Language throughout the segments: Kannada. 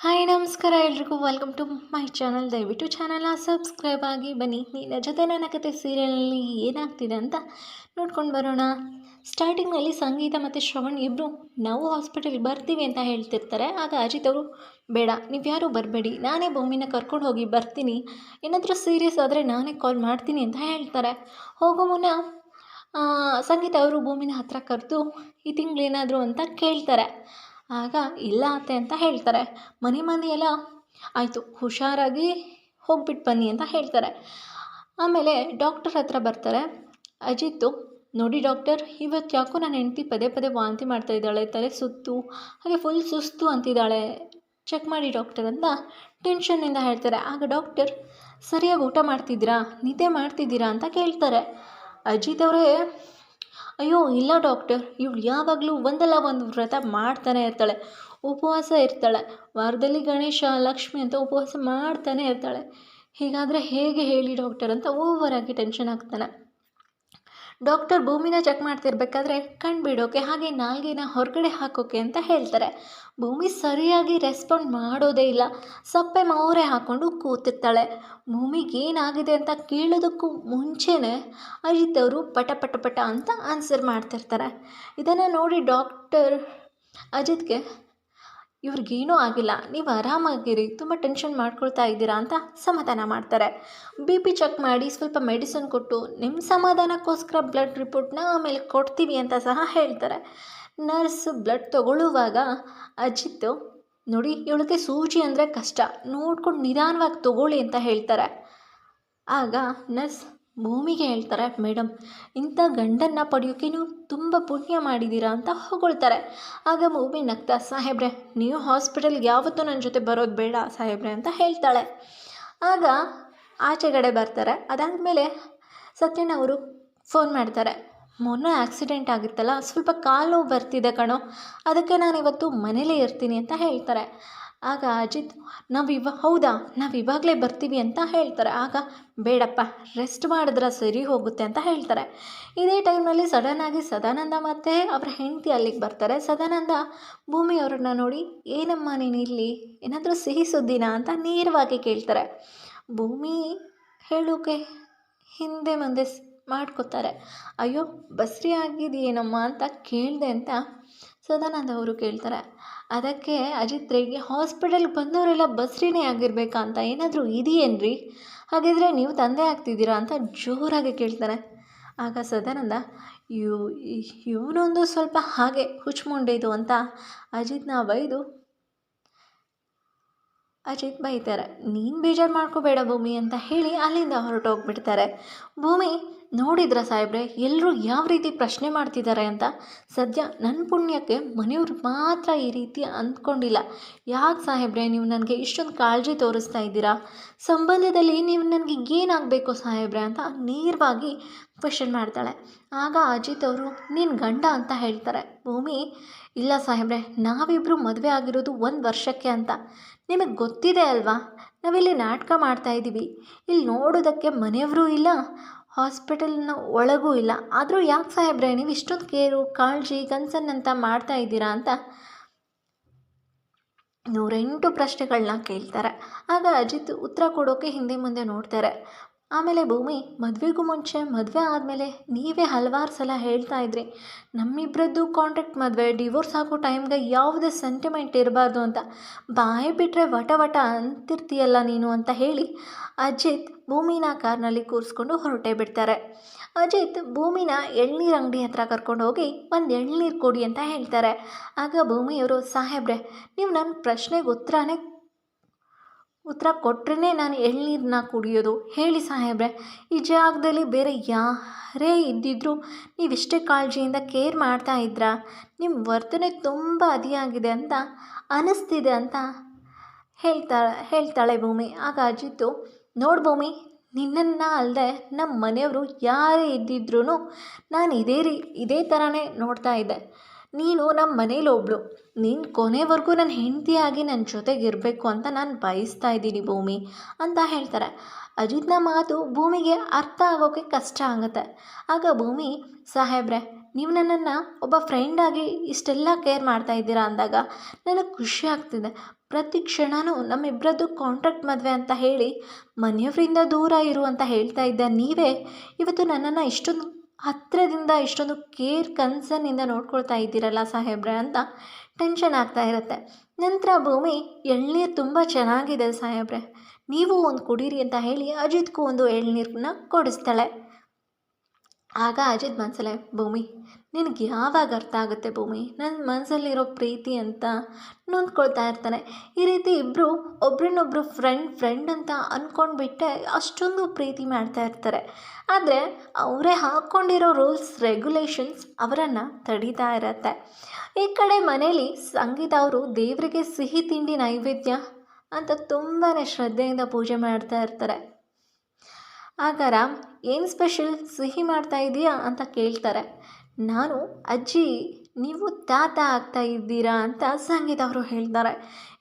ಹಾಯ್, ನಮಸ್ಕಾರ ಎಲ್ರಿಗೂ. ವೆಲ್ಕಮ್ ಟು ಮೈ ಚಾನಲ್ ದಯವಿಟ್ಟು ಚಾನಲ್ನ ಸಬ್ಸ್ಕ್ರೈಬ್ ಆಗಿ ಬನ್ನಿ. ನಿನ್ನ ಜೊತೆ ನನ್ನ ಕತೆ ಸೀರಿಯಲ್ನಲ್ಲಿ ಏನಾಗ್ತಿದೆ ಅಂತ ನೋಡ್ಕೊಂಡು ಬರೋಣ. ಸ್ಟಾರ್ಟಿಂಗ್ನಲ್ಲಿ ಸಂಗೀತ ಮತ್ತು ಶ್ರವಣ್ ಇಬ್ಬರು ನಾವು ಹಾಸ್ಪಿಟಲ್ಗೆ ಬರ್ತೀವಿ ಅಂತ ಹೇಳ್ತಿರ್ತಾರೆ. ಆಗ ಅಜಿತ್ ಅವರು, ಬೇಡ ನೀವು ಯಾರೂ ಬರಬೇಡಿ. ನಾನೇ ಭೂಮಿನ ಕರ್ಕೊಂಡು ಹೋಗಿ ಬರ್ತೀನಿ. ಏನಾದರೂ ಸೀರಿಯಸ್ ಆದರೆ ನಾನೇ ಕಾಲ್ ಮಾಡ್ತೀನಿ ಅಂತ ಹೇಳ್ತಾರೆ. ಹೋಗೋ ಮುನ್ನ ಸಂಗೀತ ಅವರು ಭೂಮಿನ ಹತ್ರ ಕರೆದು, ಈ ತಿಂಗಳೇನಾದರೂ ಅಂತ ಕೇಳ್ತಾರೆ. ಆಗ ಇಲ್ಲ ಅತ್ತೆ ಅಂತ ಹೇಳ್ತಾರೆ. ಮನೆ ಮಂದಿಯೆಲ್ಲ ಆಯಿತು, ಹುಷಾರಾಗಿ ಹೋಗ್ಬಿಟ್ಟು ಬನ್ನಿ ಅಂತ ಹೇಳ್ತಾರೆ. ಆಮೇಲೆ ಡಾಕ್ಟರ್ ಹತ್ರ ಬರ್ತಾರೆ. ಅಜಿತ್ತು, ನೋಡಿ ಡಾಕ್ಟರ್ ಇವತ್ತು ಯಾಕೋ ನನ್ನ ಹೆಂಡತಿ ಪದೇ ಪದೇ ವಾಂತಿ ಮಾಡ್ತಾ ಇದ್ದಾಳೆ, ತಲೆ ಸುತ್ತು, ಹಾಗೆ ಫುಲ್ ಸುಸ್ತು ಅಂತಿದ್ದಾಳೆ. ಚೆಕ್ ಮಾಡಿ ಡಾಕ್ಟರ್ ಅಂತ ಟೆನ್ಷನ್ನಿಂದ ಹೇಳ್ತಾರೆ. ಆಗ ಡಾಕ್ಟರ್ ಸರಿಯಾಗಿ ಊಟ ಮಾಡ್ತಿದ್ದೀರಾ? ನಿದ್ದೆ ಮಾಡ್ತಿದ್ದೀರಾ? ಅಂತ ಕೇಳ್ತಾರೆ. ಅಜಿತ್ ಅವರೇ ಅಯ್ಯೋ, ಇಲ್ಲ ಡಾಕ್ಟರ್. ಇವಳು ಯಾವಾಗಲೂ ಒಂದಲ್ಲ ಒಂದು ವ್ರತ ಮಾಡ್ತಾನೆ ಇರ್ತಾಳೆ. ಉಪವಾಸ ಇರ್ತಾಳೆ. ವಾರದಲ್ಲಿ ಗಣೇಶ, ಲಕ್ಷ್ಮಿ ಅಂತ ಉಪವಾಸ ಮಾಡ್ತಾನೆ ಇರ್ತಾಳೆ. ಹೀಗಾದರೆ ಹೇಗೆ ಹೇಳಿ ಡಾಕ್ಟರ್ ಅಂತ ಓವರಾಗಿ ಟೆನ್ಷನ್ ಆಗ್ತಾನೆ. ಡಾಕ್ಟರ್ ಭೂಮಿನ ಚೆಕ್ ಮಾಡ್ತಿರ್ಬೇಕಾದ್ರೆ ಕಣ್ಣು ಬಿಡೋಕೆ ಹಾಗೆ ನಾಲ್ಗೆನ ಹೊರಗಡೆ ಹಾಕೋಕೆ ಅಂತ ಹೇಳ್ತಾರೆ. ಭೂಮಿ ಸರಿಯಾಗಿ ರೆಸ್ಪಾಂಡ್ ಮಾಡೋದೇ ಇಲ್ಲ. ಸಪ್ಪೆ ಮೌರೆ ಹಾಕ್ಕೊಂಡು ಕೂತಿರ್ತಾಳೆ. ಭೂಮಿಗೇನಾಗಿದೆ ಅಂತ ಕೇಳೋದಕ್ಕೂ ಮುಂಚೆನೇ ಅಜಿತ್ ಅವರು ಪಟ ಪಟ ಪಟ ಅಂತ ಆನ್ಸರ್ ಮಾಡ್ತಿರ್ತಾರೆ. ಇದನ್ನು ನೋಡಿ ಡಾಕ್ಟರ್ ಅಜಿತ್ಗೆ ಇವ್ರಿಗೇನೂ ಆಗಿಲ್ಲ. ನೀವು ಆರಾಮಾಗಿರಿ, ತುಂಬ ಟೆನ್ಷನ್ ಮಾಡ್ಕೊಳ್ತಾ ಇದ್ದೀರಾ ಅಂತ ಸಮಾಧಾನ ಮಾಡ್ತಾರೆ. ಬಿ ಪಿ ಚೆಕ್ ಮಾಡಿ ಸ್ವಲ್ಪ ಮೆಡಿಸಿನ್ ಕೊಟ್ಟು ನಿಮ್ಮ ಸಮಾಧಾನಕ್ಕೋಸ್ಕರ ಬ್ಲಡ್ ರಿಪೋರ್ಟ್ನ ಆಮೇಲೆ ಕೊಡ್ತೀವಿ ಅಂತ ಸಹ ಹೇಳ್ತಾರೆ. ನರ್ಸ್ ಬ್ಲಡ್ ತಗೊಳ್ಳುವಾಗ ಅಜಿತ್, ನೋಡಿ ಇವಳಿಗೆ ಸೂಜಿ ಅಂದರೆ ಕಷ್ಟ. ನೋಡ್ಕೊಂಡು ನಿಧಾನವಾಗಿ ತಗೊಳ್ಳಿ ಅಂತ ಹೇಳ್ತಾರೆ. ಆಗ ನರ್ಸ್ ಭೂಮಿಗೆ ಹೇಳ್ತಾರೆ ಮೇಡಮ್ ಇಂಥ ಗಂಡನ್ನು ಪಡೆಯೋಕೆ ನೀವು ತುಂಬ ಪುಣ್ಯ ಮಾಡಿದ್ದೀರಾ ಅಂತ ಹೊಗಳ್ತಾರೆ. ಆಗ ಭೂಮಿ ನಗ್ತಾ, ಸಾಹೇಬ್ರೆ, ನೀವು ಹಾಸ್ಪಿಟಲ್ಗೆ ಯಾವತ್ತೂ ನನ್ನ ಜೊತೆ ಬರೋದು ಬೇಡ ಸಾಹೇಬ್ರೆ ಅಂತ ಹೇಳ್ತಾಳೆ. ಆಗ ಆಚೆಗಡೆ ಬರ್ತಾರೆ. ಅದಾದಮೇಲೆ ಸತ್ಯಣ್ಣ ಅವರು ಫೋನ್ ಮಾಡ್ತಾರೆ. ಮೊನ್ನೆ ಆಕ್ಸಿಡೆಂಟ್ ಆಗಿತ್ತಲ್ಲ, ಸ್ವಲ್ಪ ಕಾಲು ಬರ್ತಿದೆ ಕಣೋ, ಅದಕ್ಕೆ ನಾನು ಇವತ್ತು ಮನೇಲೇ ಇರ್ತೀನಿ ಅಂತ ಹೇಳ್ತಾರೆ. ಆಗ ಅಜಿತ್, ನಾವು ಇವ, ಹೌದಾ? ನಾವು ಇವಾಗಲೇ ಬರ್ತೀವಿ ಅಂತ ಹೇಳ್ತಾರೆ. ಆಗ, ಬೇಡಪ್ಪ ರೆಸ್ಟ್ ಮಾಡಿದ್ರೆ ಸರಿ ಹೋಗುತ್ತೆ ಅಂತ ಹೇಳ್ತಾರೆ. ಇದೇ ಟೈಮ್ನಲ್ಲಿ ಸಡನ್ನಾಗಿ ಸದಾನಂದ ಮತ್ತೆ ಅವರ ಹೆಂಡತಿ ಅಲ್ಲಿಗೆ ಬರ್ತಾರೆ. ಸದಾನಂದ, ಭೂಮಿ ಅವ್ರನ್ನ ನೋಡಿ, ಏನಮ್ಮ ನೀನು ಇಲ್ಲಿ? ಏನಾದರೂ ಸಿಹಿ ಸುದ್ದಿನ? ಅಂತ ನೇರವಾಗಿ ಕೇಳ್ತಾರೆ. ಭೂಮಿ ಹೇಳೋಕೆ ಹಿಂದೆ ಮುಂದೆ ಮಾಡ್ಕೋತಾರೆ. ಅಯ್ಯೋ, ಬಸ್ರಿ ಆಗಿದೆಯೇನಮ್ಮ? ಅಂತ ಕೇಳಿದೆ ಅಂತ ಸದಾನಂದ ಅವರು ಕೇಳ್ತಾರೆ, ಅದಕ್ಕೆ ಅಜಿತ್ ರೇಗೆ ಹಾಸ್ಪಿಟಲ್ಗೆ ಬಂದವರೆಲ್ಲ ಬಸ್ರಿನೇ ಆಗಿರಬೇಕಾ ಅಂತ ಏನಾದರೂ ಇದೆಯೇನ್ರಿ? ಹಾಗಿದ್ರೆ ನೀವು ತಂದೆ ಆಗ್ತಿದ್ದೀರಾ ಅಂತ ಜೋರಾಗಿ ಕೇಳ್ತಾರೆ. ಆಗ ಸದಾನಂದ ಇವ್ ಇವನೊಂದು ಸ್ವಲ್ಪ ಹಾಗೆ ಹುಚ್ಚುಮುಂಡೆದು ಅಂತ ಅಜಿತ್ನ ಬೈದು, ಅಜಿತ್ ಬೈತಾರೆ. ನೀನು ಬೇಜಾರು ಮಾಡ್ಕೋಬೇಡ ಭೂಮಿ ಅಂತ ಹೇಳಿ ಅಲ್ಲಿಂದ ಹೊರಟೋಗ್ಬಿಡ್ತಾರೆ. ಭೂಮಿ ನೋಡಿದ್ರ ಸಾಹೇಬ್ರೆ? ಎಲ್ಲರೂ ಯಾವ ರೀತಿ ಪ್ರಶ್ನೆ ಮಾಡ್ತಿದ್ದಾರೆ ಅಂತ? ಸದ್ಯ ನನ್ನ ಪುಣ್ಯಕ್ಕೆ ಮನೆಯವ್ರು ಮಾತ್ರ ಈ ರೀತಿ ಅಂದ್ಕೊಂಡಿಲ್ಲ. ಯಾಕೆ ಸಾಹೇಬ್ರೆ, ನೀವು ನನಗೆ ಇಷ್ಟೊಂದು ಕಾಳಜಿ ತೋರಿಸ್ತಾ ಇದ್ದೀರಾ? ಸಂಬಂಧದಲ್ಲಿ ನೀವು ನನಗೆ ಏನಾಗಬೇಕು ಸಾಹೇಬ್ರೆ ಅಂತ ನೇರವಾಗಿ ಕ್ವೆಶನ್ ಮಾಡ್ತಾಳೆ. ಆಗ ಅಜಿತ್ ಅವರು, ನೀನು ಗಂಡ ಅಂತ ಹೇಳ್ತಾರೆ. ಭೂಮಿ, ಇಲ್ಲ ಸಾಹೇಬ್ರೆ ನಾವಿಬ್ಬರು ಮದುವೆ ಆಗಿರೋದು ಒಂದು ವರ್ಷಕ್ಕೆ ಅಂತ. ನಿಮಗೆ ಗೊತ್ತಿದೆ ಅಲ್ವಾ? ನಾವಿಲ್ಲಿ ನಾಟಕ ಮಾಡ್ತಾ ಇದ್ದೀವಿ. ಇಲ್ಲಿ ನೋಡೋದಕ್ಕೆ ಮನೆಯವರು ಇಲ್ಲ, ಹಾಸ್ಪಿಟಲ್ನ ಒಳಗೂ ಇಲ್ಲ. ಆದರೂ ಯಾಕೆ ಸಾಹೇಬ್ರೆ, ನೀವು ಇಷ್ಟೊಂದು ಕೇರು, ಕಾಳಜಿ ಕನ್ಸನ್ನಂತ ಮಾಡ್ತಾ ಇದ್ದೀರಾ ಅಂತ ನೂರೆಂಟು ಪ್ರಶ್ನೆಗಳನ್ನ ಕೇಳ್ತಾರೆ. ಆಗ ಅಜಿತ್ ಉತ್ತರ ಕೊಡೋಕೆ ಹಿಂದೆ ಮುಂದೆ ನೋಡ್ತಾರೆ. ಆಮೇಲೆ ಭೂಮಿ ಮದುವೆಗೂ ಮುಂಚೆ, ಮದುವೆ ಆದಮೇಲೆ ನೀವೇ ಹಲವಾರು ಸಲ ಹೇಳ್ತಾ ಇದ್ರಿ. ನಮ್ಮಿಬ್ಬರದ್ದು ಕಾಂಟ್ರಾಕ್ಟ್ ಮದುವೆ ಡಿವೋರ್ಸ್ ಆಗೋ ಟೈಮ್ಗೆ ಯಾವುದೇ ಸೆಂಟಿಮೆಂಟ್ ಇರಬಾರ್ದು ಅಂತ. ಬಾಯಿ ಬಿಟ್ಟರೆ ವಟ ವಟ ಅಂತಿರ್ತೀಯಲ್ಲ ನೀನು ಅಂತ ಹೇಳಿ ಅಜಿತ್ ಭೂಮಿನ ಕಾರ್ನಲ್ಲಿ ಕೂರಿಸ್ಕೊಂಡು ಹೊರಟೇ ಬಿಡ್ತಾರೆ. ಅಜಿತ್ ಭೂಮಿನ ಎಳ್ನೀರು ಅಂಗಡಿ ಹತ್ರ ಕರ್ಕೊಂಡು ಹೋಗಿ ಒಂದು ಎಳ್ನೀರು ಕೊಡಿ ಅಂತ ಹೇಳ್ತಾರೆ. ಆಗ ಭೂಮಿಯವರು, ಸಾಹೇಬ್ರೆ, ನೀವು ನನ್ನ ಪ್ರಶ್ನೆಗೆ ಉತ್ತರನೇ ಉತ್ತರ ಕೊಟ್ರೇ ನಾನು ಎಳ್ನೀರನ್ನ ಕುಡಿಯೋದು. ಹೇಳಿ ಸಾಹೇಬ್ರೆ, ಈ ಜಾಗದಲ್ಲಿ ಬೇರೆ ಯಾರೇ ಇದ್ದಿದ್ರು ನೀವಿಷ್ಟೇ ಕಾಳಜಿಯಿಂದ ಕೇರ್ ಮಾಡ್ತಾ ಇದ್ರಾ? ನಿಮ್ಮ ವರ್ತನೆ ತುಂಬ ಅದಿಯಾಗಿದೆ ಅಂತ ಅನ್ನಿಸ್ತಿದೆ ಅಂತ ಹೇಳ್ತಾ, ಹೇಳ್ತಾಳೆ ಭೂಮಿ. ಆಗ ಅಜಿತ್ತು, ನೋಡು ಭೂಮಿ, ನಿನ್ನನ್ನು ಅಲ್ಲದೆ ನಮ್ಮ ಮನೆಯವರು ಯಾರೇ ಇದ್ದಿದ್ರೂ ನಾನು ಇದೇ ರೀ, ಇದೇ ಥರನೇ ನೋಡ್ತಾ ಇದ್ದೆ. ನೀನು ನಮ್ಮ ಮನೇಲಿ ಒಬ್ಳು. ನೀನು ಕೊನೆವರೆಗೂ ನನ್ನ ಹೆಂಡತಿಯಾಗಿ ನನ್ನ ಜೊತೆಗಿರಬೇಕು ಅಂತ ನಾನು ಬಯಸ್ತಾ ಇದ್ದೀನಿ ಭೂಮಿ, ಅಂತ ಹೇಳ್ತಾರೆ. ಅಜಿತ್ನ ಮಾತು ಭೂಮಿಗೆ ಅರ್ಥ ಆಗೋಕ್ಕೆ ಕಷ್ಟ ಆಗುತ್ತೆ. ಆಗ ಭೂಮಿ, ಸಾಹೇಬ್ರೆ, ನೀವು ನನ್ನನ್ನು ಒಬ್ಬ ಫ್ರೆಂಡಾಗಿ ಇಷ್ಟೆಲ್ಲ ಕೇರ್ ಮಾಡ್ತಾ ಇದ್ದೀರಾ ಅಂದಾಗ ನನಗೆ ಖುಷಿ ಆಗ್ತಿದೆ. ಪ್ರತಿ ಕ್ಷಣವೂ ನಮ್ಮಿಬ್ಬರದ್ದು ಕಾಂಟ್ರಾಕ್ಟ್ ಮದುವೆ ಅಂತ ಹೇಳಿ ಮನೆಯವರಿಂದ ದೂರ ಇರು ಅಂತ ಹೇಳ್ತಾ ಇದ್ದ ನೀವೇ ಇವತ್ತು ನನ್ನನ್ನು ಇಷ್ಟೊಂದು ಹತ್ತಿರದಿಂದ ಇಷ್ಟೊಂದು ಕೇರ್ ಕನ್ಸರ್ನಿಂದ ನೋಡ್ಕೊಳ್ತಾ ಇದ್ದೀರಲ್ಲ ಸಾಹೇಬ್ರೆ ಅಂತ ಟೆನ್ಷನ್ ಆಗ್ತಾ ಇರುತ್ತೆ. ನಂತರ ಭೂಮಿ, ಎಳ್ನೀರು ತುಂಬ ಚೆನ್ನಾಗಿದೆ ಸಾಹೇಬ್ರೆ. ನೀವು ಒಂದು ಕುಡೀರಿ ಅಂತ ಹೇಳಿ ಅಜಿತ್ಗೂ ಒಂದು ಎಳ್ನೀರನ್ನ ಕೊಡಿಸ್ತಾಳೆ. ಆಗ ಅಜಿತ್ ಮನ್ಸಲೆ ಭೂಮಿ ನಿನಗೆ ಯಾವಾಗ ಅರ್ಥ ಆಗುತ್ತೆ ಭೂಮಿ? ನನ್ನ ಮನಸ್ಸಲ್ಲಿರೋ ಪ್ರೀತಿ ಅಂತ ನೊಂದ್ಕೊಳ್ತಾ ಇರ್ತಾನೆ. ಈ ರೀತಿ ಇಬ್ಬರು ಒಬ್ರನ್ನೊಬ್ರು ಫ್ರೆಂಡ್ ಫ್ರೆಂಡ್ ಅಂತ ಅಂದ್ಕೊಂಡ್ಬಿಟ್ಟೆ ಅಷ್ಟೊಂದು ಪ್ರೀತಿ ಮಾಡ್ತಾ ಇರ್ತಾರೆ. ಆದರೆ ಅವರೇ ಹಾಕ್ಕೊಂಡಿರೋ ರೂಲ್ಸ್ ರೆಗ್ಯುಲೇಷನ್ಸ್ ಅವರನ್ನು ತಡೀತಾ ಇರತ್ತೆ. ಈ ಕಡೆ ಮನೇಲಿ ಸಂಗೀತ ಅವರು ದೇವರಿಗೆ ಸಿಹಿ ತಿಂಡಿ ನೈವೇದ್ಯ ಅಂತ ತುಂಬಾ ಶ್ರದ್ಧೆಯಿಂದ ಪೂಜೆ ಮಾಡ್ತಾ ಇರ್ತಾರೆ. ಆಗ ರಾಮ್, ಏನು ಸ್ಪೆಷಲ್ ಸಿಹಿ ಮಾಡ್ತಾ ಇದೆಯಾ? ಅಂತ ಕೇಳ್ತಾರೆ. ನಾನು, ಅಜ್ಜಿ, ನೀವು ತಾತ ಆಗ್ತಾ ಇದ್ದೀರಾ? ಅಂತ ಸಂಗೀತ ಅವರು ಹೇಳ್ತಾರೆ.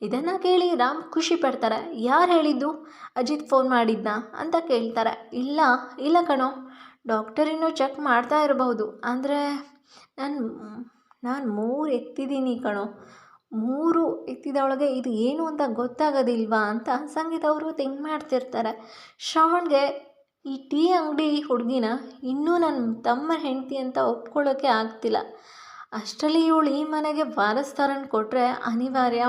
ಇದನ್ನು ಕೇಳಿ ರಾಮ್ ಖುಷಿ ಪಡ್ತಾರೆ. ಯಾರು ಹೇಳಿದ್ದು? ಅಜಿತ್ ಫೋನ್ ಮಾಡಿದ್ದ ಅಂತ ಕೇಳ್ತಾರೆ. ಇಲ್ಲ ಇಲ್ಲ ಕಣೋ. ಡಾಕ್ಟರ್ ಚೆಕ್ ಮಾಡ್ತಾ ಇರಬಹುದು. ಅಂದರೆ ನಾನು ನಾನು ಮೂರು ಎತ್ತಿದ್ದೀನಿ ಕಣೋ. ಮೂರು ಎತ್ತಿದೊಳಗೆ ಇದು ಏನು ಅಂತ ಗೊತ್ತಾಗೋದಿಲ್ವಾ? ಅಂತ ಸಂಗೀತ ಅವರು ಥಿಂಕ್ ಮಾಡ್ತಿರ್ತಾರೆ. ಶ್ರವಣ್ಗೆ ಈ ಟೀ ಅಂಗಡಿ ಹುಡುಗಿನ ಇನ್ನೂ ನನ್ನ ತಮ್ಮ ಹೆಂಡತಿ ಅಂತ ಒಪ್ಕೊಳ್ಳೋಕ್ಕೆ ಆಗ್ತಿಲ್ಲ. ಅಷ್ಟರಲ್ಲಿ ಇವಳು ಈ ಮನೆಗೆ ವಾರಸ್ತಾರನ್ನು ಕೊಟ್ಟರೆ ಅನಿವಾರ್ಯ,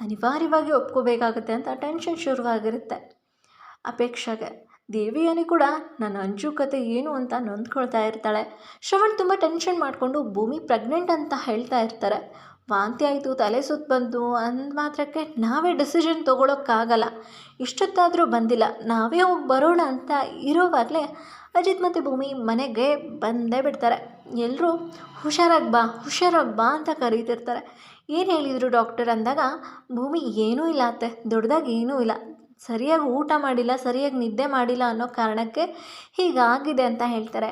ಅನಿವಾರ್ಯವಾಗಿ ಒಪ್ಕೋಬೇಕಾಗತ್ತೆ ಅಂತ ಟೆನ್ಷನ್ ಶುರುವಾಗಿರುತ್ತೆ. ಅಪೇಕ್ಷೆಗೆ ದೇವಿಯನಿ ಕೂಡ ನನ್ನ ಅಂಜು ಕತೆ ಏನು ಅಂತ ನೊಂದ್ಕೊಳ್ತಾ ಇರ್ತಾಳೆ. ಶ್ರವಣ್ ತುಂಬ ಟೆನ್ಷನ್ ಮಾಡಿಕೊಂಡು ಭೂಮಿ ಪ್ರೆಗ್ನೆಂಟ್ ಅಂತ ಹೇಳ್ತಾ ಇರ್ತಾರೆ. ವಾಂತಿ ಆಯಿತು, ತಲೆ ಸುತ್ತ ಬಂತು ಅಂದ ಮಾತ್ರಕ್ಕೆ ನಾವೇ ಡಿಸಿಷನ್ ತೊಗೊಳೋಕ್ಕಾಗಲ್ಲ. ಇಷ್ಟೊತ್ತಾದರೂ ಬಂದಿಲ್ಲ. ನಾವೇ ಹೋಗಿ ಬರೋಣ ಅಂತ ಇರೋವಾಗಲೇ ಅಜಿತ್ ಮತ್ತು ಭೂಮಿ ಮನೆಗೆ ಬಂದೇ ಬಿಡ್ತಾರೆ. ಎಲ್ಲರೂ ಹುಷಾರಾಗಿ ಬಾ ಹುಷಾರಾಗಿ ಬಾ ಅಂತ ಕರೀತಿರ್ತಾರೆ. ಏನು ಹೇಳಿದರು ಡಾಕ್ಟರ್ ಅಂದಾಗ, ಭೂಮಿ ಏನೂ ಇಲ್ಲ ಅತ್ತೆ, ದೊಡ್ಡದಾಗಿ ಏನೂ ಇಲ್ಲ. ಸರಿಯಾಗಿ ಊಟ ಮಾಡಿಲ್ಲ, ಸರಿಯಾಗಿ ನಿದ್ದೆ ಮಾಡಿಲ್ಲ ಅನ್ನೋ ಕಾರಣಕ್ಕೆ ಹೀಗಾಗಿದೆ ಅಂತ ಹೇಳ್ತಾರೆ.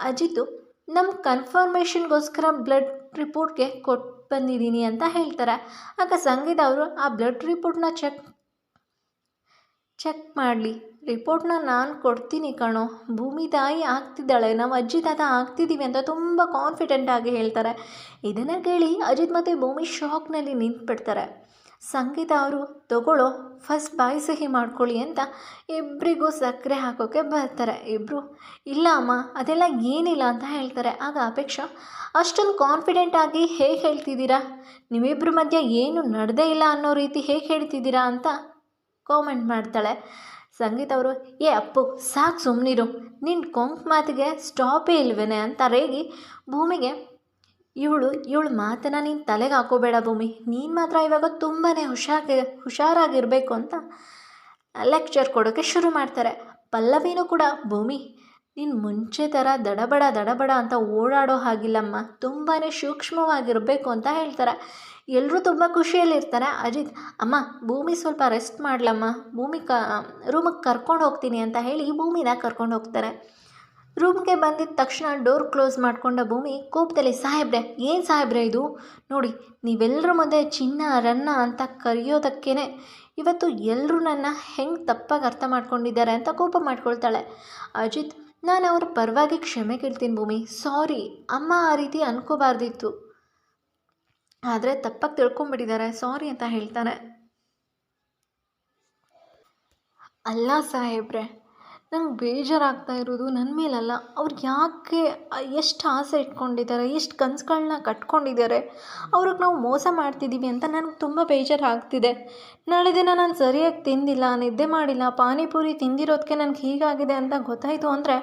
ಅಜಿತು ನಮ್ಮ ಕನ್ಫರ್ಮೇಷನ್ಗೋಸ್ಕರ ಬ್ಲಡ್ ರಿಪೋರ್ಟ್ಗೆ ಕೊಟ್ಟು ಬಂದಿದ್ದೀನಿ ಅಂತ ಹೇಳ್ತಾರೆ. ಆಗ ಸಂಗೀತ ಅವರು, ಆ ಬ್ಲಡ್ ರಿಪೋರ್ಟ್ನ ಚೆಕ್ ಚೆಕ್ ಮಾಡಲಿ. ರಿಪೋರ್ಟ್ನ ನಾನು ಕೊಡ್ತೀನಿ ಕಣೋ. ಭೂಮಿ ತಾಯಿ ಆಗ್ತಿದ್ದಾಳೆ. ನಾವು ಅಜ್ಜಿ ತಾತ ಆಗ್ತಿದ್ದೀವಿ ಅಂತ ತುಂಬ ಕಾನ್ಫಿಡೆಂಟಾಗಿ ಹೇಳ್ತಾರೆ. ಇದನ್ನು ಕೇಳಿ ಅಜಿತ್ ಮತ್ತು ಭೂಮಿ ಶಾಕ್ನಲ್ಲಿ ನಿಂತ್ಬಿಡ್ತಾರೆ. ಸಂಗೀತ ಅವರು ತಗೊಳ್ಳೋ ಫಸ್ಟ್ ಬಾಯಿ ಸಹಿ ಮಾಡ್ಕೊಳ್ಳಿ ಅಂತ ಇಬ್ಬರಿಗೂ ಸಕ್ಕರೆ ಹಾಕೋಕ್ಕೆ ಬರ್ತಾರೆ. ಇಬ್ಬರು ಇಲ್ಲ ಅಮ್ಮ, ಅದೆಲ್ಲ ಏನಿಲ್ಲ ಅಂತ ಹೇಳ್ತಾರೆ. ಆಗ ಅಪೇಕ್ಷಾ, ಅಷ್ಟೊಂದು ಕಾನ್ಫಿಡೆಂಟ್ ಆಗಿ ಹೇಗೆ ಹೇಳ್ತಿದ್ದೀರಾ? ನಿಮ್ಮಿಬ್ಬರ ಮಧ್ಯೆ ಏನು ನಡೆದೇ ಇಲ್ಲ ಅನ್ನೋ ರೀತಿ ಹೇಗೆ ಹೇಳ್ತಿದ್ದೀರಾ ಅಂತ ಕಾಮೆಂಟ್ ಮಾಡ್ತಾಳೆ. ಸಂಗೀತ ಅವರು, ಏ ಅಪ್ಪು, ಸಾಕು ಸುಮ್ಮನಿರು ನಿನ್ನ ಕೊಂಕ್ ಮಾತಿಗೆ ಸ್ಟಾಪೇ ಇಲ್ವೇನೆ ಅಂತ ರೇಗಿ ಭೂಮಿಗೆ ಇವಳು ಇವಳು ಮಾತನ್ನು ನೀನು ತಲೆಗೆ ಹಾಕೋಬೇಡ ಭೂಮಿ. ನೀನು ಮಾತ್ರ ಇವಾಗ ತುಂಬಾ ಹುಷಾರಾಗಿ, ಹುಷಾರಾಗಿರಬೇಕು ಅಂತ ಲೆಕ್ಚರ್ ಕೊಡೋಕ್ಕೆ ಶುರು ಮಾಡ್ತಾರೆ. ಪಲ್ಲವಿನೂ ಕೂಡ, ಭೂಮಿ, ನೀನು ಮುಂಚೆ ಥರ ದಡಬಡ ದಡಬಡ ಅಂತ ಓಡಾಡೋ ಹಾಗಿಲ್ಲಮ್ಮ. ತುಂಬಾ ಸೂಕ್ಷ್ಮವಾಗಿರಬೇಕು ಅಂತ ಹೇಳ್ತಾರೆ. ಎಲ್ಲರೂ ತುಂಬ ಖುಷಿಯಲ್ಲಿರ್ತಾರೆ. ಅಜಿತ್, ಅಮ್ಮ, ಭೂಮಿ ಸ್ವಲ್ಪ ರೆಸ್ಟ್ ಮಾಡಲಮ್ಮ. ಭೂಮಿ ಕ ರೂಮಿಗೆ ಕರ್ಕೊಂಡು ಹೋಗ್ತೀನಿ ಅಂತ ಹೇಳಿ ಭೂಮಿನ ಕರ್ಕೊಂಡು ಹೋಗ್ತಾರೆ. ರೂಮ್ಗೆ ಬಂದಿದ್ದ ತಕ್ಷಣ ಡೋರ್ ಕ್ಲೋಸ್ ಮಾಡಿಕೊಂಡ ಭೂಮಿ ಕೋಪದಲ್ಲಿ, ಸಾಹೇಬ್ರೆ, ಏನು ಸಾಹೇಬ್ರೆ ಇದು? ನೋಡಿ ನೀವೆಲ್ಲರ ಮುಂದೆ ಚಿನ್ನ, ರನ್ನ ಅಂತ ಕರೆಯೋದಕ್ಕೇ ಇವತ್ತು ಎಲ್ಲರೂ ನನ್ನ ಹೆಂಗೆ ತಪ್ಪಾಗಿ ಅರ್ಥ ಮಾಡ್ಕೊಂಡಿದ್ದಾರೆ ಅಂತ ಕೋಪ ಮಾಡ್ಕೊಳ್ತಾಳೆ. ಅಜಿತ್, ನಾನು ಅವ್ರ ಪರವಾಗಿ ಕ್ಷಮೆ ಕೇಳ್ತೀನಿ ಭೂಮಿ. ಸಾರಿ, ಅಮ್ಮ ಆ ರೀತಿ ಅನ್ಕೋಬಾರ್ದಿತ್ತು. ಆದರೆ ತಪ್ಪಾಗಿ ತಿಳ್ಕೊಂಬಿಟ್ಟಿದ್ದಾರೆ, ಸಾರಿ ಅಂತ ಹೇಳ್ತಾನೆ. ಅಲ್ಲ ಸಾಹೇಬ್ರೆ ನಂಗೆ ಬೇಜಾರಾಗ್ತಾ ಇರೋದು ನನ್ನ ಮೇಲಲ್ಲ. ಅವ್ರು ಯಾಕೆ ಎಷ್ಟು ಆಸೆ ಇಟ್ಕೊಂಡಿದ್ದಾರೆ, ಎಷ್ಟು ಕನಸುಗಳ್ನ ಕಟ್ಕೊಂಡಿದ್ದಾರೆ, ಅವ್ರಿಗೆ ನಾವು ಮೋಸ ಮಾಡ್ತಿದ್ದೀವಿ ಅಂತ ನನಗೆ ತುಂಬ ಬೇಜಾರಾಗ್ತಿದೆ. ನಾಳೆ ದಿನ ನಾನು ಸರಿಯಾಗಿ ತಿಂದಿಲ್ಲ, ನಿದ್ದೆ ಮಾಡಿಲ್ಲ, ಪಾನಿಪುರಿ ತಿಂದಿರೋದಕ್ಕೆ ನನಗೆ ಹೀಗಾಗಿದೆ ಅಂತ ಗೊತ್ತಾಯಿತು ಅಂದರೆ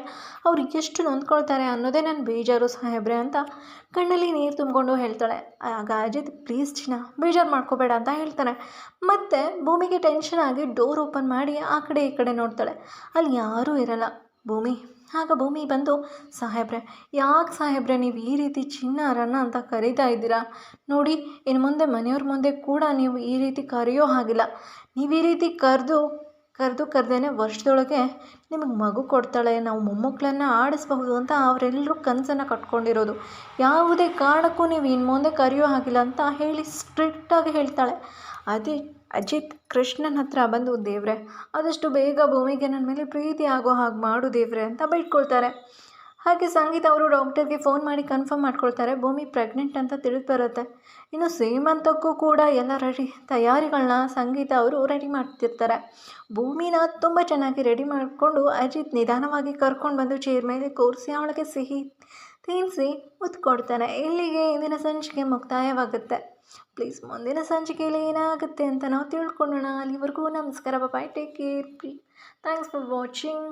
ಅವ್ರು ಎಷ್ಟು ನೊಂದ್ಕೊಳ್ತಾರೆ ಅನ್ನೋದೇ ನನ್ನ ಬೇಜಾರು ಸಾಹೇಬ್ರೆ ಅಂತ ಕಣ್ಣಲ್ಲಿ ನೀರು ತುಂಬಿಕೊಂಡು ಹೇಳ್ತಾಳೆ. ಆಗ ಅಜಿತ್, ಪ್ಲೀಸ್ ಚಿನ್ನ, ಬೇಜಾರು ಮಾಡ್ಕೋಬೇಡ ಅಂತ ಹೇಳ್ತಾನೆ. ಮತ್ತು ಭೂಮಿಗೆ ಟೆನ್ಷನ್ ಆಗಿ ಡೋರ್ ಓಪನ್ ಮಾಡಿ ಆ ಕಡೆ ಈ ಕಡೆ ನೋಡ್ತಾಳೆ. ಅಲ್ಲಿ ಯಾರೂ ಇರಲ್ಲ. ಭೂಮಿ. ಆಗ ಭೂಮಿ ಬಂದು, ಸಾಹೇಬ್ರೆ, ಯಾಕೆ ಸಾಹೇಬ್ರೆ ನೀವು ಈ ರೀತಿ ಚಿನ್ನ ಚಿನ್ನಾರನ್ನ ಅಂತ ಕರೀತಾ ಇದ್ದೀರಾ? ನೋಡಿ, ಇನ್ನು ಮುಂದೆ ಮನೆಯವ್ರ ಮುಂದೆ ಕೂಡ ನೀವು ಈ ರೀತಿ ಕರೆಯೋ ಹಾಗಿಲ್ಲ. ನೀವು ಈ ರೀತಿ ಕರೆದು ಕರೆದು ಕರೆದೇನೆ ವರ್ಷದೊಳಗೆ ನಿಮಗೆ ಮಗು ಕೊಡ್ತಾಳೆ, ನಾವು ಮೊಮ್ಮಕ್ಕಳನ್ನ ಆಡಿಸ್ಬಹುದು ಅಂತ ಅವರೆಲ್ಲರೂ ಕನಸನ್ನು ಕಟ್ಕೊಂಡಿರೋದು. ಯಾವುದೇ ಕಾರಣಕ್ಕೂ ನೀವು ಇನ್ನು ಮುಂದೆ ಕರೆಯೋ ಹಾಗಿಲ್ಲ ಅಂತ ಹೇಳಿ ಸ್ಟ್ರಿಕ್ಟಾಗಿ ಹೇಳ್ತಾಳೆ. ಅದೇ ಅಜಿತ್ ಕೃಷ್ಣನ ಹತ್ರ ಬಂದು, ದೇವ್ರೆ, ಆದಷ್ಟು ಬೇಗ ಭೂಮಿಗೆ ನನ್ನ ಮೇಲೆ ಪ್ರೀತಿ ಆಗೋ ಹಾಗೆ ಮಾಡು ದೇವ್ರೆ ಅಂತ ಬೇಡ್ಕೊಳ್ತಾರೆ ಹಾಗೆ ಸಂಗೀತ ಅವರು ಡಾಕ್ಟರ್ಗೆ ಫೋನ್ ಮಾಡಿ ಕನ್ಫರ್ಮ್ ಮಾಡ್ಕೊಳ್ತಾರೆ. ಭೂಮಿ ಪ್ರೆಗ್ನೆಂಟ್ ಅಂತ ತಿಳಿದು ಬರುತ್ತೆ. ಇನ್ನು ಸೀಮಂತಕ್ಕೂ ಕೂಡ ಎಲ್ಲ ರೆಡಿ ತಯಾರಿಗಳನ್ನ ಸಂಗೀತ ಅವರು ರೆಡಿ ಮಾಡ್ತಿರ್ತಾರೆ. ಭೂಮಿನ ತುಂಬ ಚೆನ್ನಾಗಿ ರೆಡಿ ಮಾಡಿಕೊಂಡು ಅಜಿತ್ ನಿಧಾನವಾಗಿ ಕರ್ಕೊಂಡು ಬಂದು ಚೇರ್ ಮೇಲೆ ಕೂರಿಸಿ ಅವಳಿಗೆ ಸಿಹಿ ತಿನ್ನಿಸಿ ಉತ್ಕೊಡ್ತಾನೆ. ಕೊಡ್ತಾನೆ ಇಲ್ಲಿಗೆ ಇಂದಿನ ಸಂಚಿಕೆ ಮುಕ್ತಾಯವಾಗುತ್ತೆ. ಪ್ಲೀಸ್ ಮುಂದಿನ ಸಂಚಿಕೆಯಲ್ಲಿ ಏನಾಗುತ್ತೆ ಅಂತ ನಾವು ತಿಳ್ಕೊಳ್ಳೋಣ. ಅಲ್ಲಿವರೆಗೂ ನಮಸ್ಕಾರ. Bye take care thanks for watching